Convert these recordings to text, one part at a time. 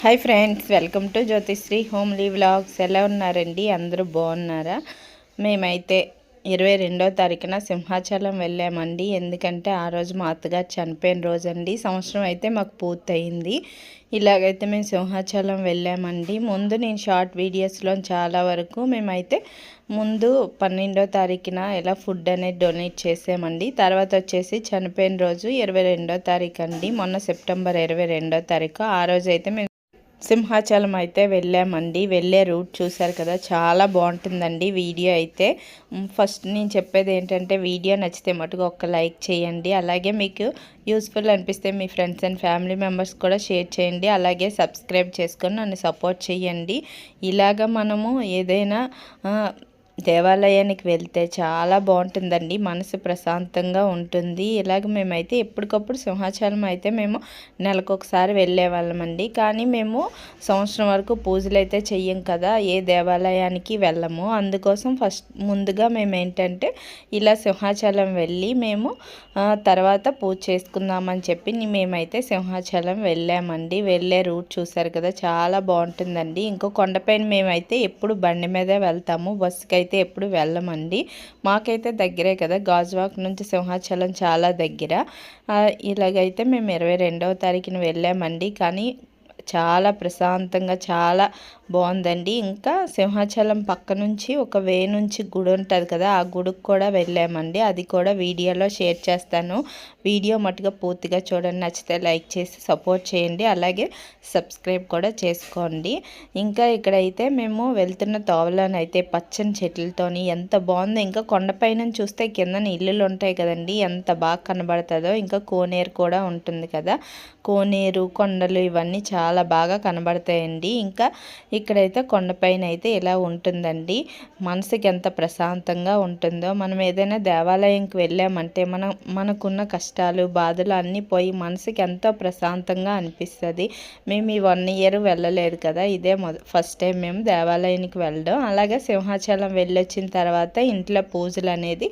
Hi friends welcome to Jyothishree homely vlogs ఎలా ఉన్నారండి? అందరూ బాగున్నారా? మేమైతే ఇరవై రెండో తారీఖున సింహాచలం వెళ్ళామండి. ఎందుకంటే ఆ రోజు మా అత్తగారు చనిపోయిన రోజు అండి సంవత్సరం అయితే మాకు పూర్తయింది. ఇలాగైతే మేము సింహాచలం వెళ్ళామండి. ముందు నేను షార్ట్ వీడియోస్లో చాలా వరకు మేమైతే ముందు పన్నెండో తారీఖున ఎలా ఫుడ్ అనేది డొనేట్ చేసామండి. తర్వాత వచ్చేసి చనిపోయిన రోజు ఇరవై రెండో తారీఖు అండి మొన్న సెప్టెంబర్ ఇరవై రెండో తారీఖు. ఆ రోజు అయితే మేము సింహాచలం అయితే వెళ్ళామండి. వెళ్ళే రూట్ చూసారు కదా చాలా బాగుంటుందండి వీడియో అయితే. ఫస్ట్ నేను చెప్పేది ఏంటంటే వీడియో నచ్చితే మటుకు ఒక లైక్ చేయండి. అలాగే మీకు యూస్ఫుల్ అనిపిస్తే మీ ఫ్రెండ్స్ అండ్ ఫ్యామిలీ మెంబర్స్ కూడా షేర్ చేయండి. అలాగే సబ్స్క్రైబ్ చేసుకొని నన్ను సపోర్ట్ చేయండి. ఇలాగ మనము ఏదైనా దేవాలయానికి వెళ్తే చాలా బాగుంటుందండి. మనసు ప్రశాంతంగా ఉంటుంది. ఇలాగ మేమైతే ఎప్పటికప్పుడు సింహాచలం అయితే మేము నెలకొకసారి వెళ్ళేవాళ్ళమండి. కానీ మేము సంవత్సరం వరకు పూజలు అయితే చెయ్యం కదా ఏ దేవాలయానికి వెళ్ళము. అందుకోసం ఫస్ట్ ముందుగా మేము ఏంటంటే ఇలా సింహాచలం వెళ్ళి మేము తర్వాత పూజ చేసుకుందామని చెప్పి మేమైతే సింహాచలం వెళ్ళామండి. వెళ్ళే రూట్ చూసారు కదా చాలా బాగుంటుందండి. ఇంకో కొండపైన మేమైతే ఎప్పుడు బండి మీదే వెళ్తాము. బస్సుకి అయితే ఎప్పుడు వెళ్ళమండి. మాకైతే దగ్గరే కదా గాజువాక్ నుంచి సింహాచలం చాలా దగ్గర. ఇలాగైతే మేము ఇరవై రెండవ తారీఖున వెళ్ళామండి. కానీ చాలా ప్రశాంతంగా చాలా బాగుందండి. ఇంకా సింహాచలం పక్క నుంచి ఒక వే నుంచి గుడి ఉంటుంది కదా ఆ గుడికి కూడా వెళ్ళామండి. అది కూడా వీడియోలో షేర్ చేస్తాను. వీడియో మటుగా పూర్తిగా చూడండి. నచ్చితే లైక్ చేసి సపోర్ట్ చేయండి. అలాగే సబ్స్క్రైబ్ కూడా చేసుకోండి. ఇంకా ఇక్కడైతే మేము వెళ్తున్న తోవలోనైతే పచ్చని చెట్లతోని ఎంత బాగుందో ఇంకా కొండపైన చూస్తే కింద ఇల్లులు ఉంటాయి కదండి ఎంత బాగా కనబడుతుందో. ఇంకా కోనేరు కూడా ఉంటుంది కదా. కోనేరు కొండలు ఇవన్నీ చాలా బాగా కనబడతాయండి. ఇంకా ఇక్కడైతే కొండపైన అయితే ఇలా ఉంటుందండి. మనసుకి ఎంత ప్రశాంతంగా ఉంటుందో. మనం ఏదైనా దేవాలయంకి వెళ్ళామంటే మనం మనకున్న కష్టాలు బాధలు అన్నీ పోయి మనసుకి ఎంతో ప్రశాంతంగా అనిపిస్తుంది. మేము ఈ వన్ ఇయర్ వెళ్ళలేదు కదా. ఇదే ఫస్ట్ టైం మేము దేవాలయానికి వెళ్ళడం. అలాగే సింహాచలం వెళ్ళొచ్చిన తర్వాత ఇంట్లో పూజలు అనేది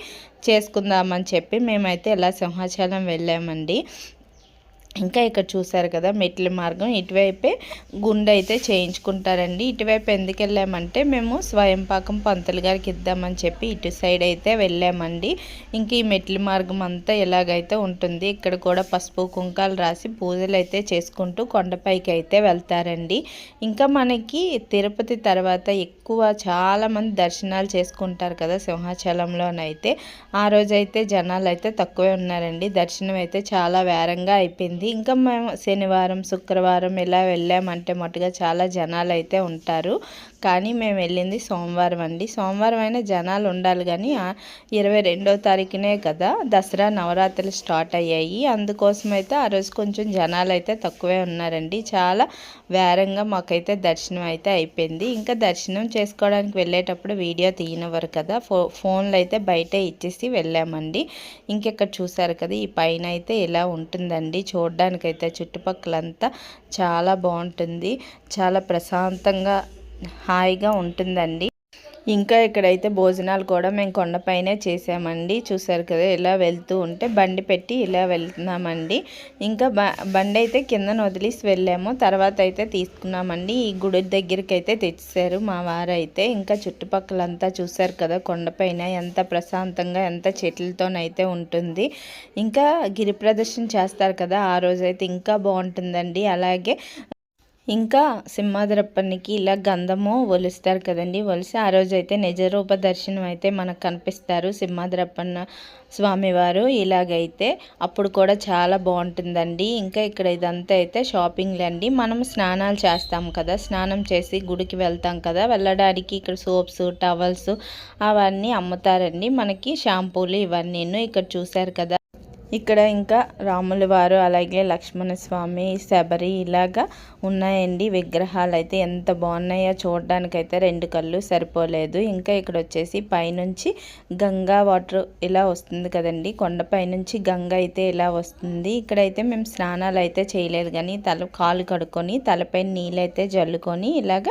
చేసుకుందామని చెప్పి మేమైతే ఇలా సింహాచలం వెళ్ళామండి. ఇంకా ఇక్కడ చూసారు కదా మెట్ల మార్గం. ఇటువైపే గుండె అయితే చేయించుకుంటారండి. ఇటువైపు ఎందుకు వెళ్ళామంటే మేము స్వయంపాకం పంతులు గారికి ఇద్దామని చెప్పి ఇటు సైడ్ అయితే వెళ్ళామండి. ఇంక ఈ మెట్ల మార్గం అంతా ఎలాగైతే ఉంటుంది ఇక్కడ కూడా పసుపు కుంకాలు రాసి పూజలు అయితే చేసుకుంటూ కొండపైకి అయితే వెళ్తారండి. ఇంకా మనకి తిరుపతి తర్వాత ఎక్కువ చాలామంది దర్శనాలు చేసుకుంటారు కదా సింహాచలంలోనైతే. ఆ రోజైతే జనాలు అయితే తక్కువే ఉన్నారండి. దర్శనం అయితే చాలా వేరంగా అయిపోయింది. ఉంటుంది. ఇంకా మేము శనివారం శుక్రవారం ఇలా వెళ్ళామంటే మట్టుగా చాలా జనాలు అయితే ఉంటారు. కానీ మేము వెళ్ళింది సోమవారం అండి. సోమవారం అయినా జనాలు ఉండాలి కానీ ఇరవై రెండవ తారీఖునే కదా దసరా నవరాత్రులు స్టార్ట్ అయ్యాయి. అందుకోసం అయితే ఆ రోజు కొంచెం జనాలు అయితే తక్కువే ఉన్నారండి. చాలా వేరంగా మాకైతే దర్శనం అయితే అయిపోయింది. ఇంకా దర్శనం చేసుకోవడానికి వెళ్ళేటప్పుడు వీడియో తీయనివ్వరు కదా. ఫో ఫోన్లు అయితే బయట ఇచ్చేసి వెళ్ళామండి. ఇంకెక్కడ చూసారు కదా ఈ పైన అయితే ఇలా ఉంటుందండి. చూడడానికైతే చుట్టుపక్కలంతా చాలా బాగుంటుంది. చాలా ప్రశాంతంగా హాయిగా ఉంటుందండి. ఇంకా ఇక్కడైతే భోజనాలు కూడా మేము కొండపైనే చేసామండి. చూసారు కదా ఇలా వెళ్తూ ఉంటే బండి పెట్టి ఇలా వెళ్తున్నామండి. ఇంకా బండి అయితే కిందన వదిలేసి వెళ్ళాము. తర్వాత అయితే తీసుకున్నామండి. ఈ గుడి దగ్గరికి అయితే తెచ్చారు మా వారైతే. ఇంకా చుట్టుపక్కలంతా చూసారు కదా కొండపైన ఎంత ప్రశాంతంగా ఎంత చెట్లతోనైతే ఉంటుంది. ఇంకా గిరి ప్రదర్శన చేస్తారు కదా ఆ రోజైతే ఇంకా బాగుంటుందండి. అలాగే ఇంకా సింహాద్రప్పనికి ఇలా గంధము ఒలుస్తారు కదండి. ఒలిసి ఆ రోజు అయితే నిజరూప దర్శనం అయితే మనకు కనిపిస్తారు సింహాద్రప్పన్న స్వామివారు. ఇలాగైతే అప్పుడు కూడా చాలా బాగుంటుందండి. ఇంకా ఇక్కడ ఇదంతా అయితే షాపింగ్లు అండి మనం స్నానాలు చేస్తాం కదా. స్నానం చేసి గుడికి వెళ్తాం కదా. వెళ్ళడానికి ఇక్కడ సోప్స్ టవల్స్ అవన్నీ అమ్ముతారండి. మనకి షాంపూలు ఇవన్నీ ఇక్కడ చూశారు కదా. ఇక్కడ ఇంకా రాముల వారు అలాగే లక్ష్మణస్వామి శబరి ఇలాగా ఉన్నాయండి. విగ్రహాలు అయితే ఎంత బాగున్నాయో చూడడానికైతే రెండు కళ్ళు సరిపోలేదు. ఇంకా ఇక్కడ వచ్చేసి పైనుంచి గంగా వాటర్ ఇలా వస్తుంది కదండి. కొండపై నుంచి గంగ అయితే ఇలా వస్తుంది. ఇక్కడైతే మేము స్నానాలు అయితే చేయలేదు కానీ తల కాలు కడుక్కొని తలపై నీళ్ళైతే జల్లుకొని ఇలాగ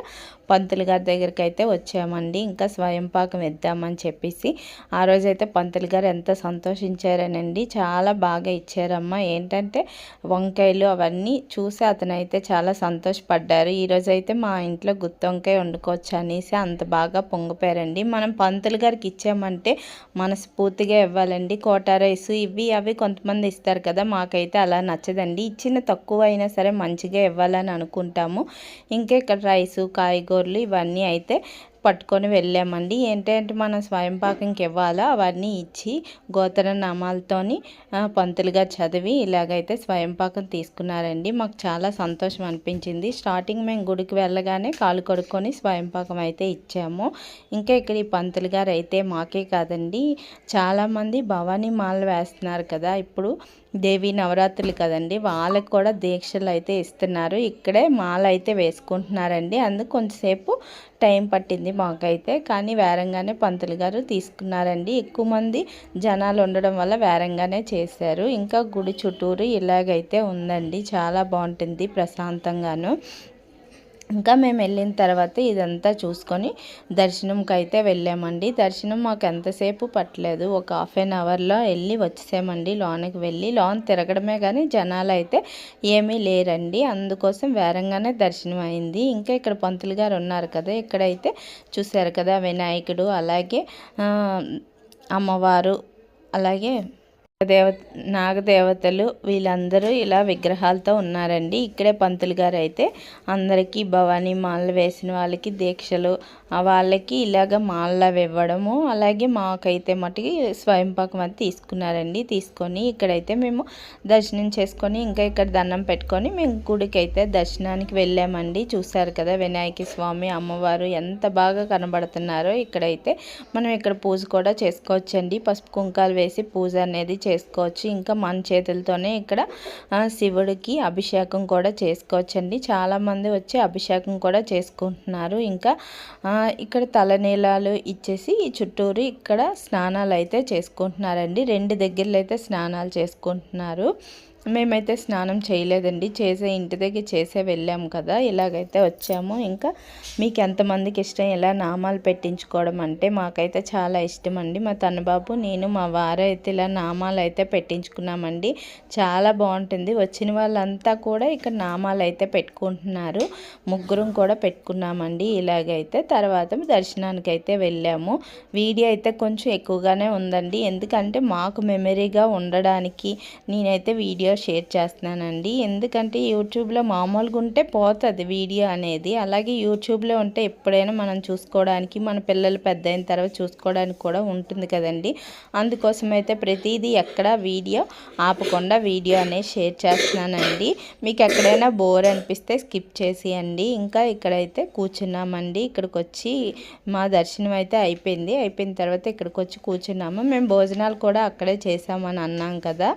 పంతులు గారి దగ్గరికి అయితే వచ్చామండి. ఇంకా స్వయం పాకం ఇద్దామని చెప్పేసి ఆ రోజైతే పంతులు గారు ఎంత సంతోషించారనండి. చాలా బాగా ఇచ్చారమ్మా. ఏంటంటే వంకాయలు అవన్నీ చూసి అతనైతే చాలా సంతోషపడ్డారు. ఈరోజు అయితే మా ఇంట్లో గుత్తి వంకాయ వండుకోవచ్చు అనేసి అంత బాగా పొంగిపోయారండి. మనం పంతులు గారికి ఇచ్చామంటే మనస్ఫూర్తిగా ఇవ్వాలండి. కోటా రైస్ ఇవి అవి కొంతమంది ఇస్తారు కదా మాకైతే అలా నచ్చదండి. ఇచ్చిన తక్కువ అయినా సరే మంచిగా ఇవ్వాలని అనుకుంటాము. ఇంకా ఇక్కడ రైసు కాయగూరలు ఇవన్నీ అయితే పట్టుకొని వెళ్ళామండి. ఏంటంటే మనం స్వయం పాకంకి ఇవ్వాలో అవన్నీ ఇచ్చి గోతర నామాలతోని పంతులుగా చదివి ఇలాగైతే స్వయం పాకం తీసుకున్నారండి. మాకు చాలా సంతోషం అనిపించింది. స్టార్టింగ్ మేము గుడికి వెళ్ళగానే కాలు కొడుక్కొని స్వయం పాకం అయితే ఇచ్చాము. ఇంకా ఇక్కడ ఈ పంతులు గారు అయితే మాకే కాదండి. చాలామంది భవానీ మాలలు వేస్తున్నారు కదా. ఇప్పుడు దేవి నవరాత్రులు కదండి. వాళ్ళకి కూడా దీక్షలు అయితే ఇస్తున్నారు. ఇక్కడే మాల అయితే వేసుకుంటున్నారండి. అందుకు కొంచెంసేపు టైం పట్టింది మాకైతే. కానీ వేరంగానే పంతులు గారు తీసుకున్నారండి. ఎక్కువ మంది జనాలు ఉండడం వల్ల వేరంగానే చేశారు. ఇంకా గుడి చుట్టూరు ఇలాగైతే ఉందండి. చాలా బాగుంటుంది ప్రశాంతంగాను. ఇంకా మేము వెళ్ళిన తర్వాత ఇదంతా చూసుకొని దర్శనంకి అయితే వెళ్ళామండి. దర్శనం మాకు ఎంతసేపు పట్టలేదు. ఒక హాఫ్ అన్ అవర్లో వెళ్ళి వచ్చేసామండి లోనికి వెళ్ళి. లోన్ తిరగడమే కానీ జనాలు అయితే ఏమీ లేరండి. అందుకోసం వేరంగానే దర్శనం అయింది. ఇంకా ఇక్కడ పంతులు గారు ఉన్నారు కదా ఇక్కడైతే చూశారు కదా వినాయకుడు. అలాగే అమ్మవారు అలాగే దేవ నాగదేవతలు వీళ్ళందరూ ఇలా విగ్రహాలతో ఉన్నారండి. ఇక్కడే పంతులు గారు అయితే అందరికీ భవానీ మాలలు వేసిన వాళ్ళకి దీక్షలు వాళ్ళకి ఇలాగ మాలలు ఇవ్వడము అలాగే మాకైతే మటుకి స్వయంపాకం అది తీసుకున్నారండి. తీసుకొని ఇక్కడైతే మేము దర్శనం చేసుకొని ఇంకా ఇక్కడ దండం పెట్టుకొని మేము గుడికి అయితే దర్శనానికి వెళ్ళామండి. చూసారు కదా వినాయక స్వామి అమ్మవారు ఎంత బాగా కనబడుతున్నారో. ఇక్కడైతే మనం ఇక్కడ పూజ కూడా చేసుకోవచ్చండి. పసుపు కుంకాలు వేసి పూజ అనేది చేసుకోవచ్చు. ఇంకా మన చేతులతోనే ఇక్కడ శివుడికి అభిషేకం కూడా చేసుకోవచ్చండి. చాలామంది వచ్చి అభిషేకం కూడా చేసుకుంటున్నారు. ఇంకా ఇక్కడ తలనీలాలు ఇచ్చేసి చుట్టూరు ఇక్కడ స్నానాలు అయితే చేసుకుంటున్నారండి. రెండు దగ్గరలో అయితే స్నానాలు చేసుకుంటున్నారు. మేమైతే స్నానం చేయలేదండి. చేసే ఇంటి దగ్గర చేసే వెళ్ళాము కదా ఇలాగైతే వచ్చాము. ఇంకా మీకు ఎంతమందికి ఇష్టం ఇలా నామాలు పెట్టించుకోవడం అంటే మాకైతే చాలా ఇష్టం అండి మా తనబాబు నేను మా వారు అయితే ఇలా నామాలు అయితే పెట్టించుకున్నామండి. చాలా బాగుంటుంది. వచ్చిన వాళ్ళంతా కూడా ఇక్కడ నామాలు అయితే పెట్టుకుంటున్నారు. ముగ్గురం కూడా పెట్టుకున్నామండి ఇలాగైతే. తర్వాత దర్శనానికి అయితే వెళ్ళాము. వీడియో అయితే కొంచెం ఎక్కువగానే ఉందండి. ఎందుకంటే మాకు మెమరీగా ఉండడానికి నేనైతే వీడియో వీడియో షేర్ చేస్తున్నానండి. ఎందుకంటే యూట్యూబ్లో మామూలుగా ఉంటే పోతుంది వీడియో అనేది. అలాగే యూట్యూబ్లో ఉంటే ఎప్పుడైనా మనం చూసుకోవడానికి మన పిల్లలు పెద్ద అయిన తర్వాత చూసుకోవడానికి కూడా ఉంటుంది కదండి. అందుకోసం అయితే ప్రతిదీ ఎక్కడ వీడియో ఆపకుండా వీడియో అనేది షేర్ చేస్తున్నానండి. మీకు ఎక్కడైనా బోర్ అనిపిస్తే స్కిప్ చేసేయండి. ఇంకా ఇక్కడైతే కూర్చున్నామండి. ఇక్కడికి వచ్చి మా దర్శనం అయితే అయిపోయింది. అయిపోయిన తర్వాత ఇక్కడికి వచ్చి కూర్చున్నాము. మేము భోజనాలు కూడా అక్కడే చేసామని అన్నాం కదా.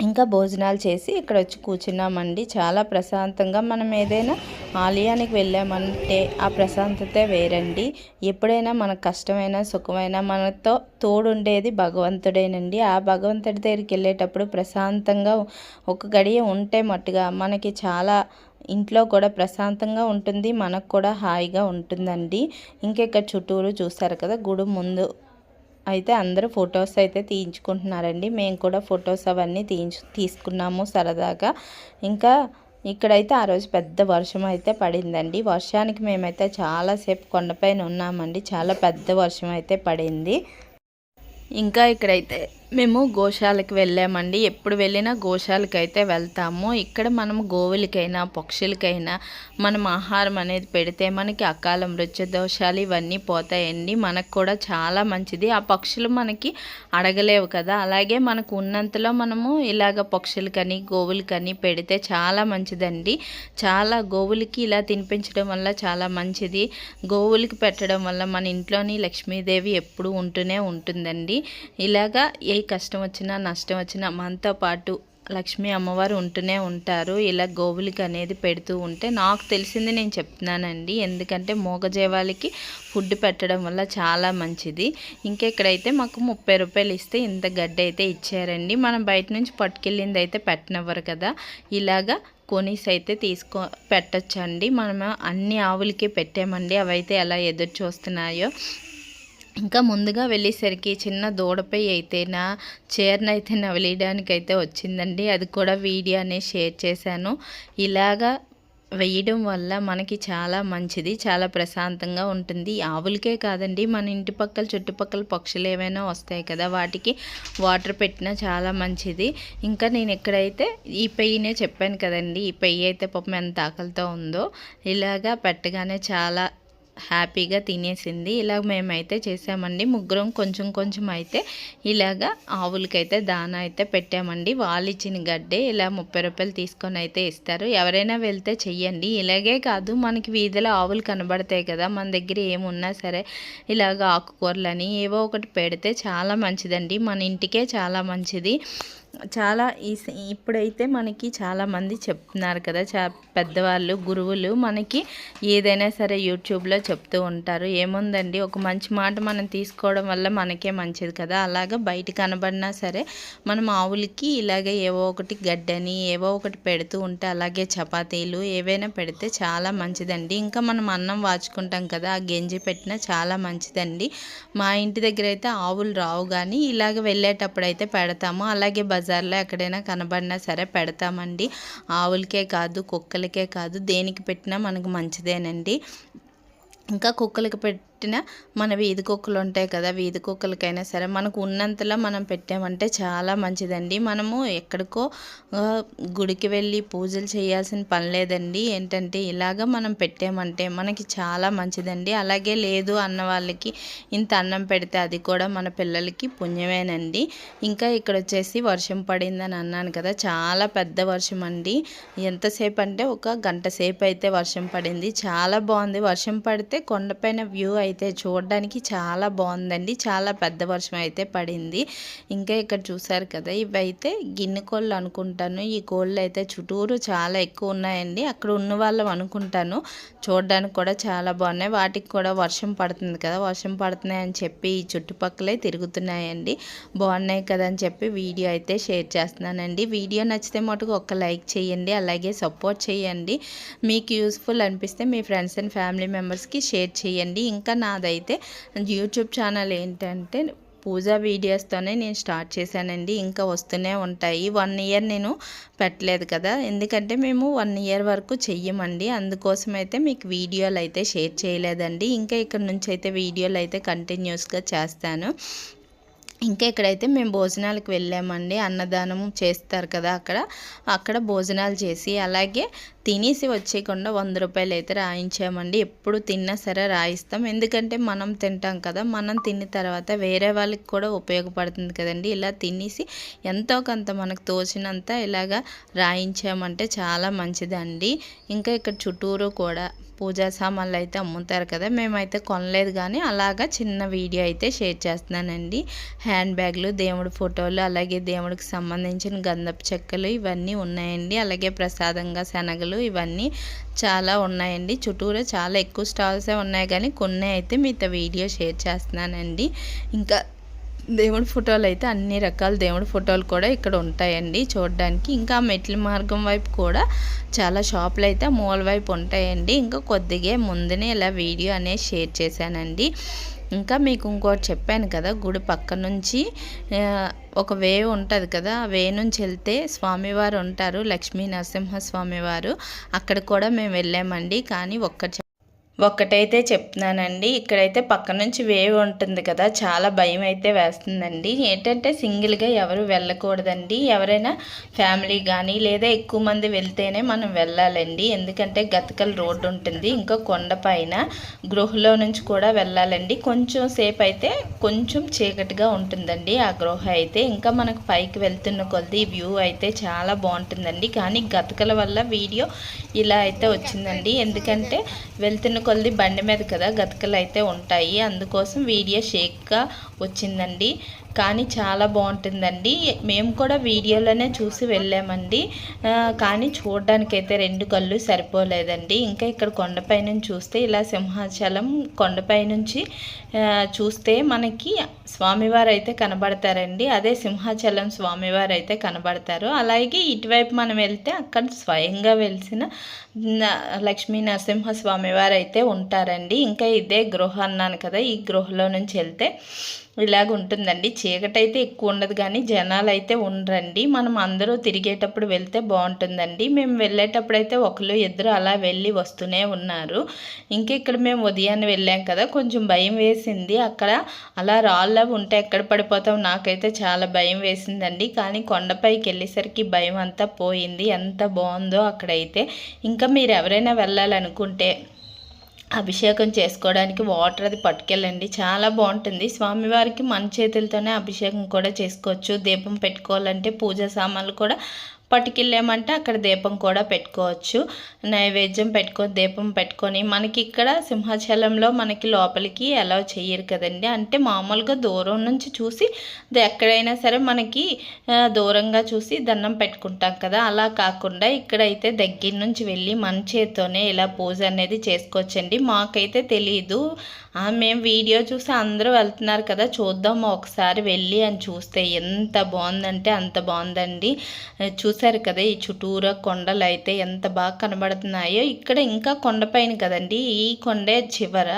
ఇంకా భోజనాలు చేసి ఇక్కడ వచ్చి కూర్చున్నామండి. చాలా ప్రశాంతంగా మనం ఏదైనా ఆలయానికి వెళ్ళామంటే ఆ ప్రశాంతతే వేరండి. ఎప్పుడైనా మనకు కష్టమైనా సుఖమైనా మనతో తోడుండేది భగవంతుడేనండి. ఆ భగవంతుడి దగ్గరికి వెళ్ళేటప్పుడు ప్రశాంతంగా ఒక గడియ ఉంటే మట్టుగా మనకి చాలా ఇంట్లో కూడా ప్రశాంతంగా ఉంటుంది మనకు కూడా హాయిగా ఉంటుందండి. ఇంకెక్కడ చుట్టూరు చూస్తారు కదా గుడి ముందు అయితే అందరూ ఫొటోస్ అయితే తీయించుకుంటున్నారండి. మేము కూడా ఫొటోస్ అవన్నీ తీయించు తీసుకున్నాము సరదాగా. ఇంకా ఇక్కడైతే ఆ రోజు పెద్ద వర్షం అయితే పడిందండి. వర్షానికి మేమైతే చాలాసేపు కొండపైన ఉన్నామండి. చాలా పెద్ద వర్షం అయితే పడింది. ఇంకా ఇక్కడైతే మేము గోశాలకు వెళ్ళామండి. ఎప్పుడు వెళ్ళినా గోశాలకు అయితే వెళ్తాము. ఇక్కడ మనం గోవులకైనా పక్షులకైనా మనం ఆహారం అనేది పెడితే మనకి అకాల మృత్యు దోషాలు ఇవన్నీ పోతాయండి. మనకు కూడా చాలా మంచిది. ఆ పక్షులు మనకి అడగలేవు కదా. అలాగే మనకు ఉన్నంతలో మనము ఇలాగ పక్షులకని గోవులకని పెడితే చాలా మంచిదండి. చాలా గోవులకి ఇలా తినిపించడం వల్ల చాలా మంచిది. గోవులకి పెట్టడం వల్ల మన ఇంట్లోని లక్ష్మీదేవి ఎప్పుడు ఉంటూనే ఉంటుందండి. ఇలాగా ఏ కష్టం వచ్చినా నష్టం వచ్చినా మనతో పాటు లక్ష్మీ అమ్మవారు ఉంటూనే ఉంటారు. ఇలా గోవులకి అనేది పెడుతూ ఉంటే నాకు తెలిసింది నేను చెప్తున్నానండి. ఎందుకంటే మూగజీవాలకి ఫుడ్ పెట్టడం వల్ల చాలా మంచిది. ఇంకా ఇక్కడైతే మాకు ముప్పై రూపాయలు ఇస్తే ఇంత గడ్డ అయితే ఇచ్చారండి. మనం బయట నుంచి పట్టుకెళ్ళింది అయితే పెట్టనివ్వరు కదా. ఇలాగా కొనిస్ అయితే తీసుకో పెట్టచ్చండి. మనం అన్ని ఆవులకి పెట్టామండి. అవైతే ఎలా ఎదురు చూస్తున్నాయో ఇంకా ముందుగా వెళ్ళేసరికి చిన్న దూడపై అయితే నా చీరను అయితే నవలేయడానికైతే వచ్చిందండి. అది కూడా వీడియో అనేది షేర్ చేశాను. ఇలాగా వేయడం వల్ల మనకి చాలా మంచిది చాలా ప్రశాంతంగా ఉంటుంది. ఆవులకే కాదండి మన ఇంటి పక్కల చుట్టుపక్కల పక్షులు ఏమైనా వస్తాయి కదా వాటికి వాటర్ పెట్టినా చాలా మంచిది. ఇంకా నేను ఎక్కడైతే ఈ పెయ్యినే చెప్పాను కదండి ఈ పెయ్యి అయితే పాపం ఎంత ఆకలితో ఉందో ఇలాగా పెట్టగానే చాలా హ్యాపీగా తినేసింది. ఇలా మేమైతే చేసామండి. ముగ్గురం కొంచెం కొంచెం అయితే ఇలాగా ఆవులకైతే దానా అయితే పెట్టామండి. వాళ్ళు ఇచ్చిన గడ్డే ఇలా ముప్పై రూపాయలు తీసుకొని అయితే ఇస్తారు. ఎవరైనా వెళ్తే చెయ్యండి. ఇలాగే కాదు మనకి వీధిలో ఆవులు కనబడతాయి కదా మన దగ్గర ఏమున్నా సరే ఇలాగ ఆకుకూరలని ఏవో ఒకటి పెడితే చాలా మంచిదండి. మన ఇంటికే చాలా మంచిది. చాలా ఈ ఇప్పుడైతే మనకి చాలామంది చెప్తున్నారు కదా చా పెద్దవాళ్ళు గురువులు మనకి ఏదైనా సరే యూట్యూబ్లో చెప్తూ ఉంటారు. ఏముందండి? ఒక మంచి మాట మనం తీసుకోవడం వల్ల మనకే మంచిది కదా. అలాగా బయట కనబడినా సరే మనం ఆవులకి ఇలాగే ఏవో ఒకటి గడ్డని ఏవో ఒకటి పెడుతూ ఉంటే అలాగే చపాతీలు ఏవైనా పెడితే చాలా మంచిదండి. ఇంకా మనం అన్నం వాచుకుంటాం కదా ఆ గెంజి పెట్టినా చాలా మంచిదండి. మా ఇంటి దగ్గర అయితే ఆవులు రావు కానీ ఇలాగ వెళ్ళేటప్పుడు అయితే పెడతాము. అలాగే బజార్లో ఎక్కడైనా కనబడినా సరే పెడతామండి. ఆవులకే కాదు కుక్కలకే కాదు దేనికి పెట్టినా మనకు మంచిదేనండి. ఇంకా కుక్కలకి పెట్టి పెట్టిన మన వీధి కుక్కలు ఉంటాయి కదా వీధి కుక్కలకైనా సరే మనకు ఉన్నంతలో మనం పెట్టామంటే చాలా మంచిదండి. మనము ఎక్కడికో గుడికి వెళ్ళి పూజలు చేయాల్సిన పని లేదండి. ఏంటంటే ఇలాగ మనం పెట్టామంటే మనకి చాలా మంచిదండి. అలాగే లేదు అన్న వాళ్ళకి ఇంత అన్నం పెడితే అది కూడా మన పిల్లలకి పుణ్యమేనండి. ఇంకా ఇక్కడ వచ్చేసి వర్షం పడిందని అన్నాను కదా చాలా పెద్ద వర్షం అండి. ఎంతసేపు అంటే ఒక గంట సేపు అయితే వర్షం పడింది. చాలా బాగుంది. వర్షం పడితే కొండపైన వ్యూ అయితే అయితే చూడడానికి చాలా బాగుందండి. చాలా పెద్ద వర్షం అయితే పడింది. ఇంకా ఇక్కడ చూసారు కదా ఇవైతే గిన్నె కోళ్ళు అనుకుంటాను. ఈ కోళ్ళు అయితే చుట్టూరు చాలా ఎక్కువ ఉన్నాయండి. అక్కడ ఉన్న వాళ్ళం అనుకుంటాను. చూడడానికి కూడా చాలా బాగున్నాయి. వాటికి కూడా వర్షం పడుతుంది కదా వర్షం పడుతున్నాయి అని చెప్పి ఈ చుట్టుపక్కలే తిరుగుతున్నాయండి. బాగున్నాయి కదా అని చెప్పి వీడియో అయితే షేర్ చేస్తున్నానండి. వీడియో నచ్చితే మటుకు ఒక లైక్ చేయండి అలాగే సపోర్ట్ చేయండి. మీకు యూస్ఫుల్ అనిపిస్తే మీ ఫ్రెండ్స్ అండ్ ఫ్యామిలీ మెంబర్స్కి షేర్ చేయండి. ఇంకా నాదైతే యూట్యూబ్ ఛానల్ ఏంటంటే పూజా వీడియోస్తోనే నేను స్టార్ట్ చేశానండి. ఇంకా వస్తూనే ఉంటాయి. వన్ ఇయర్ నేను పెట్టలేదు కదా. ఎందుకంటే మేము వన్ ఇయర్ వరకు చెయ్యమండి. అందుకోసం అయితే మీకు వీడియోలు అయితే షేర్ చేయలేదండి. ఇంకా ఇక్కడ నుంచి అయితే వీడియోలు అయితే కంటిన్యూస్గా చేస్తాను. ఇంకా ఇక్కడైతే మేము భోజనాలకు వెళ్ళామండి అన్నదానం చేస్తారు కదా అక్కడ అక్కడ భోజనాలు చేసి అలాగే తినేసి వచ్చేయకుండా వంద రూపాయలు అయితే రాయించామండి. ఎప్పుడు తిన్నా సరే రాయిస్తాం. ఎందుకంటే మనం తింటాం కదా మనం తిన్న తర్వాత వేరే వాళ్ళకి కూడా ఉపయోగపడుతుంది కదండి. ఇలా తినేసి ఎంతో కొంత మనకు తోచినంత ఇలాగా రాయించామంటే చాలా మంచిదండి. ఇంకా ఇక్కడ చుట్టూరు కూడా పూజా సామాన్లు అయితే అమ్ముతారు కదా మేమైతే కొనలేదు కానీ అలాగా చిన్న వీడియో అయితే షేర్ చేస్తున్నానండి. హ్యాండ్ బ్యాగ్లు దేవుడి ఫోటోలు అలాగే దేవుడికి సంబంధించిన గంధపు చెక్కలు ఇవన్నీ ఉన్నాయండి. అలాగే ప్రసాదంగా శనగలు ఇవన్నీ చాలా ఉన్నాయండి. చుట్టూరా చాలా ఎక్కువ స్టాల్సే ఉన్నాయి కానీ కొన్ని అయితే మీతో వీడియో షేర్ చేస్తున్నానండి. ఇంకా దేవుడి ఫోటోలు అయితే అన్ని రకాల దేవుడి ఫోటోలు కూడా ఇక్కడ ఉంటాయండి చూడడానికి. ఇంకా మెట్ల మార్గం వైపు కూడా చాలా షాపులు అయితే మూల వైపు ఉంటాయండి. ఇంకా కొద్దిగా ముందునే ఇలా వీడియో అనేది షేర్ చేశానండి. ఇంకా మీకు ఇంకోటి చెప్పాను కదా గుడి పక్క నుంచి ఒక వే ఉంటుంది కదా ఆ వే నుంచి వెళ్తే స్వామివారు ఉంటారు లక్ష్మీ నరసింహ స్వామివారు అక్కడ కూడా మేము వెళ్ళామండి. కానీ ఒక్క ఒక్కటైతే చెప్తున్నానండి. ఇక్కడైతే పక్క నుంచి వేవ్ ఉంటుంది కదా చాలా భయం అయితే వేస్తుందండి. ఏంటంటే సింగిల్గా ఎవరు వెళ్ళకూడదండి. ఎవరైనా ఫ్యామిలీ కానీ లేదా ఎక్కువ మంది వెళ్తేనే మనం వెళ్ళాలండి. ఎందుకంటే గతకల రోడ్డు ఉంటుంది ఇంకా కొండ పైన గృహలో నుంచి కూడా వెళ్ళాలండి. కొంచెం సేపు అయితే కొంచెం చీకటిగా ఉంటుందండి ఆ గృహ అయితే. ఇంకా మనకు పైకి వెళ్తున్న కొద్ది వ్యూ అయితే చాలా బాగుంటుందండి. కానీ గతకల వల్ల వీడియో ఇలా అయితే వచ్చిందండి. ఎందుకంటే వెళ్తున్న కొద్ది బండి మీద కదా గతకలు అయితే ఉంటాయి. అందుకోసం వీడియో షేక్గా వచ్చిందండి. కానీ చాలా బాగుంటుందండి. మేము కూడా వీడియోలోనే చూసి వెళ్ళామండి. కానీ కానీ చూడడానికైతే రెండు కళ్ళు సరిపోలేదండి. ఇంకా ఇక్కడ కొండపై నుంచి చూస్తే ఇలా సింహాచలం కొండపై నుంచి చూస్తే మనకి స్వామివారు అయితే కనబడతారండి. అదే సింహాచలం స్వామివారు అయితే కనబడతారు. అలాగే ఇటువైపు మనం వెళ్తే అక్కడ స్వయంగా వెలిసిన లక్ష్మీ నరసింహ స్వామివారు అయితే ఉంటారండి. ఇంకా ఇదే గృహ అన్నాను కదా ఈ గృహలో నుంచి వెళ్తే ఇలాగ ఉంటుందండి. చీకటి అయితే ఎక్కువ ఉండదు కానీ జనాలు అయితే ఉండరండి. మనం అందరూ తిరిగేటప్పుడు వెళ్తే బాగుంటుందండి. మేము వెళ్ళేటప్పుడు అయితే ఒకళ్ళు ఇద్దరు అలా వెళ్ళి వస్తూనే ఉన్నారు. ఇంకా ఇక్కడ మేము ఉదయాన్నే వెళ్ళాం కదా కొంచెం భయం వేసింది. అక్కడ అలా రాళ్ళ ఉంటే ఎక్కడ పడిపోతాం? నాకైతే చాలా భయం వేసిందండి. కానీ కొండపైకి వెళ్ళేసరికి భయం అంతా పోయింది. ఎంత బాగుందో అక్కడైతే. ఇంకా మీరు ఎవరైనా వెళ్ళాలనుకుంటే అభిషేకం చేసుకోవడానికి వాటర్ అది పట్టుకెళ్ళండి. చాలా బాగుంటుంది. స్వామివారికి మన చేతులతోనే అభిషేకం కూడా చేసుకోవచ్చు. దీపం పెట్టుకోవాలంటే పూజా సామాన్లు కూడా పట్టుకెళ్ళామంటే అక్కడ దీపం కూడా పెట్టుకోవచ్చు. నైవేద్యం పెట్టుకొని దీపం పెట్టుకొని మనకి ఇక్కడ సింహాచలంలో మనకి లోపలికి అలౌ చేయరు కదండి. అంటే మామూలుగా దూరం నుంచి చూసి ఎక్కడైనా సరే మనకి దూరంగా చూసి దండం పెట్టుకుంటాం కదా. అలా కాకుండా ఇక్కడైతే దగ్గర నుంచి వెళ్ళి మన చేత్తోనే ఇలా పూజ అనేది చేసుకోవచ్చండి. మాకైతే తెలియదు మేము వీడియో చూసి అందరూ వెళ్తున్నారు కదా చూద్దాం ఒకసారి వెళ్ళి అని చూస్తే ఎంత బాగుందంటే అంత బాగుందండి. చూశారు కదా ఈ చుట్టూరా కొండలు అయితే ఎంత బాగా కనబడుతున్నాయో. ఇక్కడ ఇంకా కొండపైన కదండి ఈ కొండే చివర.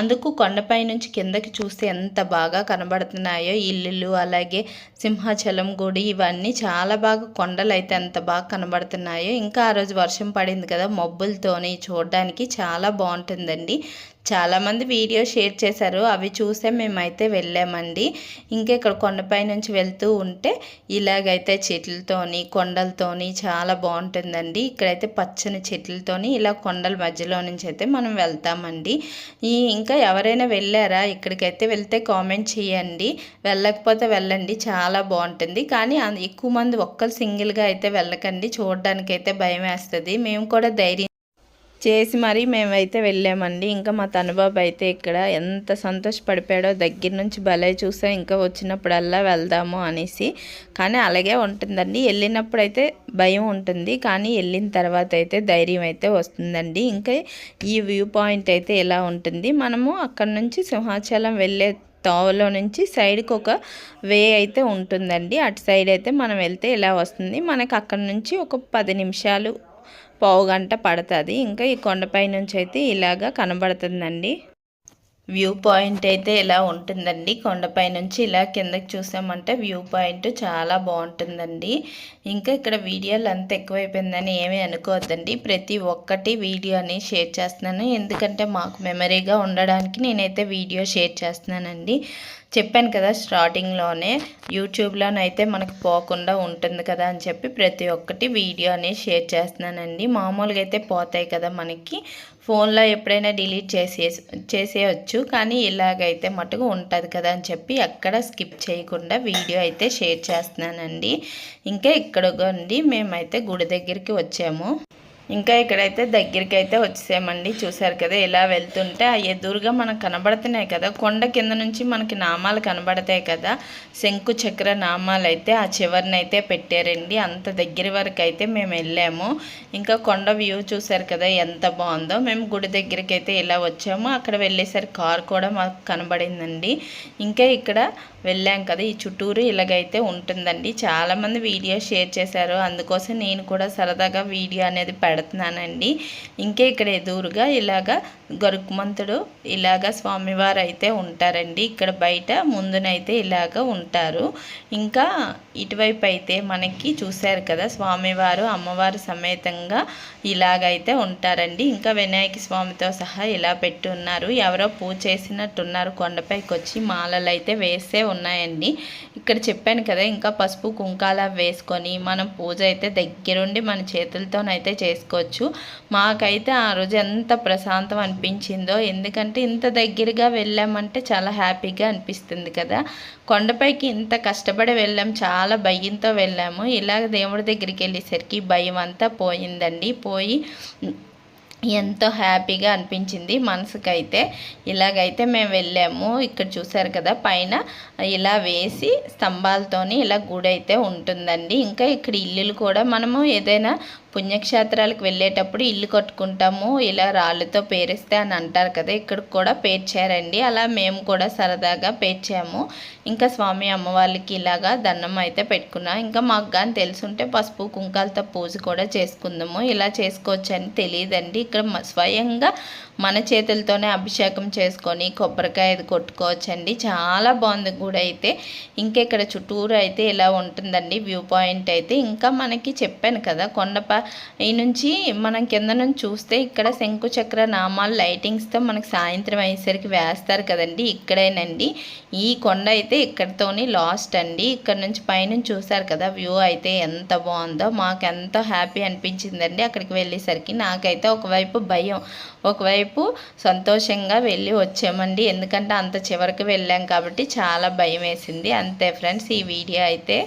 అందుకు కొండపై నుంచి కిందకి చూస్తే ఎంత బాగా కనబడుతున్నాయో ఇల్లులు అలాగే సింహాచలం గుడి ఇవన్నీ చాలా బాగా కొండలు అయితే ఎంత బాగా కనబడుతున్నాయో. ఇంకా ఆ రోజు వర్షం పడింది కదా మబ్బులతోని చూడడానికి చాలా బాగుంటుందండి. చాలామంది వీడియో షేర్ చేశారు. అవి చూసే మేమైతే వెళ్ళామండి. ఇంకా ఇక్కడ కొండపై నుంచి వెళ్తూ ఉంటే ఇలాగైతే చెట్లతోని కొండలతోని చాలా బాగుంటుందండి. ఇక్కడైతే పచ్చని చెట్లతోని ఇలా కొండల మధ్యలో నుంచి అయితే మనం వెళ్తామండి. ఈ ఇంకా ఎవరైనా వెళ్ళారా? ఇక్కడికైతే వెళ్తే కామెంట్ చేయండి. వెళ్ళకపోతే వెళ్ళండి. చాలా బాగుంటుంది. కానీ ఎక్కువ మంది ఒక్కరు సింగిల్గా అయితే వెళ్ళకండి. చూడడానికైతే భయం వేస్తుంది. మేము కూడా ధైర్యం చేసి మరీ మేమైతే వెళ్ళామండి. ఇంకా మా తనుబాబు అయితే ఇక్కడ ఎంత సంతోషపడిపోయాడో దగ్గర నుంచి భలే చూసా ఇంకా వచ్చినప్పుడల్లా వెళ్దాము అనేసి. కానీ అలాగే ఉంటుందండి. వెళ్ళినప్పుడు అయితే భయం ఉంటుంది. కానీ వెళ్ళిన తర్వాత అయితే ధైర్యం అయితే వస్తుందండి. ఇంకా ఈ వ్యూ పాయింట్ అయితే ఎలా ఉంటుంది. మనము అక్కడ నుంచి సింహాచలం వెళ్ళే తోవలో నుంచి సైడ్కి ఒక వే అయితే ఉంటుందండి. అటు సైడ్ అయితే మనం వెళ్తే ఇలా వస్తుంది. మనకు అక్కడ నుంచి ఒక పది నిమిషాలు పావు గంట పడుతుంది. ఇంకా ఈ కొండపై నుంచి అయితే ఇలాగా కనబడుతుందండి. వ్యూ పాయింట్ అయితే ఇలా ఉంటుందండి. కొండపై నుంచి ఇలా కిందకి చూసామంటే వ్యూ పాయింట్ చాలా బాగుంటుందండి. ఇంకా ఇక్కడ వీడియోలు అంత ఎక్కువైపోయిందని ఏమీ అనుకోవద్దండి. ప్రతి ఒక్కటి వీడియోని షేర్ చేస్తున్నాను. ఎందుకంటే మాకు మెమరీగా ఉండడానికి నేనైతే వీడియో షేర్ చేస్తున్నానండి. చెప్పాను కదా స్టార్టింగ్లోనే యూట్యూబ్లోనైతే మనకు పోకుండా ఉంటుంది కదా అని చెప్పి ప్రతి ఒక్కటి వీడియో అనేది షేర్ చేస్తున్నానండి. మామూలుగా అయితే పోతాయి కదా మనకి. ఫోన్లో ఎప్పుడైనా డిలీట్ చేసే చేసేయచ్చు. కానీ ఇలాగైతే మటుకు ఉంటుంది కదా అని చెప్పి ఎక్కడ స్కిప్ చేయకుండా వీడియో అయితే షేర్ చేస్తున్నానండి. ఇంకా ఇక్కడ మేమైతే గుడి దగ్గరికి వచ్చాము. ఇంకా ఇక్కడైతే దగ్గరికి అయితే వచ్చేసామండి. చూసారు కదా ఇలా వెళ్తుంటే ఆ ఎదురుగా మనకు కనబడుతున్నాయి కదా. కొండ కింద నుంచి మనకి నామాలు కనబడతాయి కదా. శంకు చక్ర నామాలు అయితే ఆ చివరిని అయితే పెట్టారండి. అంత దగ్గర వరకు అయితే మేము వెళ్ళాము. ఇంకా కొండ వ్యూ చూసారు కదా ఎంత బాగుందో. మేము గుడి దగ్గరికి అయితే ఇలా వచ్చాము. అక్కడ వెళ్ళేసరికి కార్ కూడా మాకు కనబడిందండి. ఇంకా ఇక్కడ వెళ్ళాం కదా. ఈ చుట్టూరు ఇలాగైతే ఉంటుందండి. చాలామంది వీడియో షేర్ చేశారు. అందుకోసం నేను కూడా సరదాగా వీడియో అనేది పెడుతున్నానండి. ఇంకా ఇక్కడ ఎదురుగా ఇలాగా గరుకుమంతుడు ఇలాగ స్వామివారు అయితే ఉంటారండి. ఇక్కడ బయట ముందునైతే ఇలాగ ఉంటారు. ఇంకా ఇటువైపు అయితే మనకి చూశారు కదా స్వామివారు అమ్మవారు సమేతంగా ఇలాగైతే ఉంటారండి. ఇంకా వినాయక స్వామితో సహా ఇలా పెట్టి ఉన్నారు. ఎవరో పూజ చేసినట్టున్నారు. కొండపైకి వచ్చి మాలలు అయితే వేసే ఉన్నాయండి. ఇక్కడ చెప్పాను కదా ఇంకా పసుపు కుంకాల వేసుకొని మనం పూజ అయితే దగ్గరుండి మన చేతులతోనైతే చేసుకోవచ్చు మాకైతే ఆ రోజు ఎంత ప్రశాంతం అనిపించిందో ఎందుకంటే ఇంత దగ్గరగా వెళ్ళామంటే చాలా హ్యాపీగా అనిపిస్తుంది కదా. కొండపైకి ఇంత కష్టపడి వెళ్ళాం చాలా భయంతో వెళ్ళాము. ఇలాగ దేవుడి దగ్గరికి వెళ్ళేసరికి భయం అంతా పోయిందండి. పోయి ఎంతో హ్యాపీగా అనిపించింది మనసుకైతే. ఇలాగైతే మేము వెళ్ళాము. ఇక్కడ చూసారు కదా పైన ఇలా వేసి స్తంభాలతోని ఇలా గుడి అయితే ఉంటుందండి. ఇంకా ఇక్కడ ఇల్లులు కూడా మనము ఏదైనా పుణ్యక్షేత్రాలకు వెళ్ళేటప్పుడు ఇల్లు కట్టుకుంటాము ఇలా రాళ్ళతో పేరిస్తే అని అంటారు కదా ఇక్కడ కూడా పేర్చారండి. అలా మేము కూడా సరదాగా పేర్చాము. ఇంకా స్వామి అమ్మవాళ్ళకి ఇలాగా దండం అయితే పెట్టుకున్నాం. ఇంకా మాకు కానీ తెలుసుంటే పసుపు కుంకాలతో పూజ కూడా చేసుకుందాము. ఇలా చేసుకోవచ్చు అని తెలియదండి. ఇక్కడ స్వయంగా మన చేతులతోనే అభిషేకం చేసుకొని కొబ్బరికాయ అది కొట్టుకోవచ్చండి. చాలా బాగుంది గుడి అయితే. ఇంకా ఇక్కడ చుట్టూరు అయితే ఇలా ఉంటుందండి. వ్యూ పాయింట్ అయితే ఇంకా మనకి చెప్పాను కదా కొండప ఈ నుంచి మనం కింద నుంచి చూస్తే ఇక్కడ శంకు చక్ర నామాలు లైటింగ్స్తో మనకి సాయంత్రం అయ్యేసరికి వేస్తారు కదండి ఇక్కడేనండి. ఈ కొండ అయితే ఇక్కడితోని లాస్ట్ అండి. ఇక్కడ నుంచి పైనుంచి చూసారు కదా వ్యూ అయితే ఎంత బాగుందో. మాకు ఎంతో హ్యాపీ అనిపించిందండి అక్కడికి వెళ్ళేసరికి. నాకైతే ఒకవైపు భయం ఒకవైపు సంతోషంగా వెళ్ళి వచ్చామండి. ఎందుకంటే అంత చివరికి వెళ్ళాం కాబట్టి చాలా భయం వేసింది అంతే ఫ్రెండ్స్ ఈ వీడియో అయితే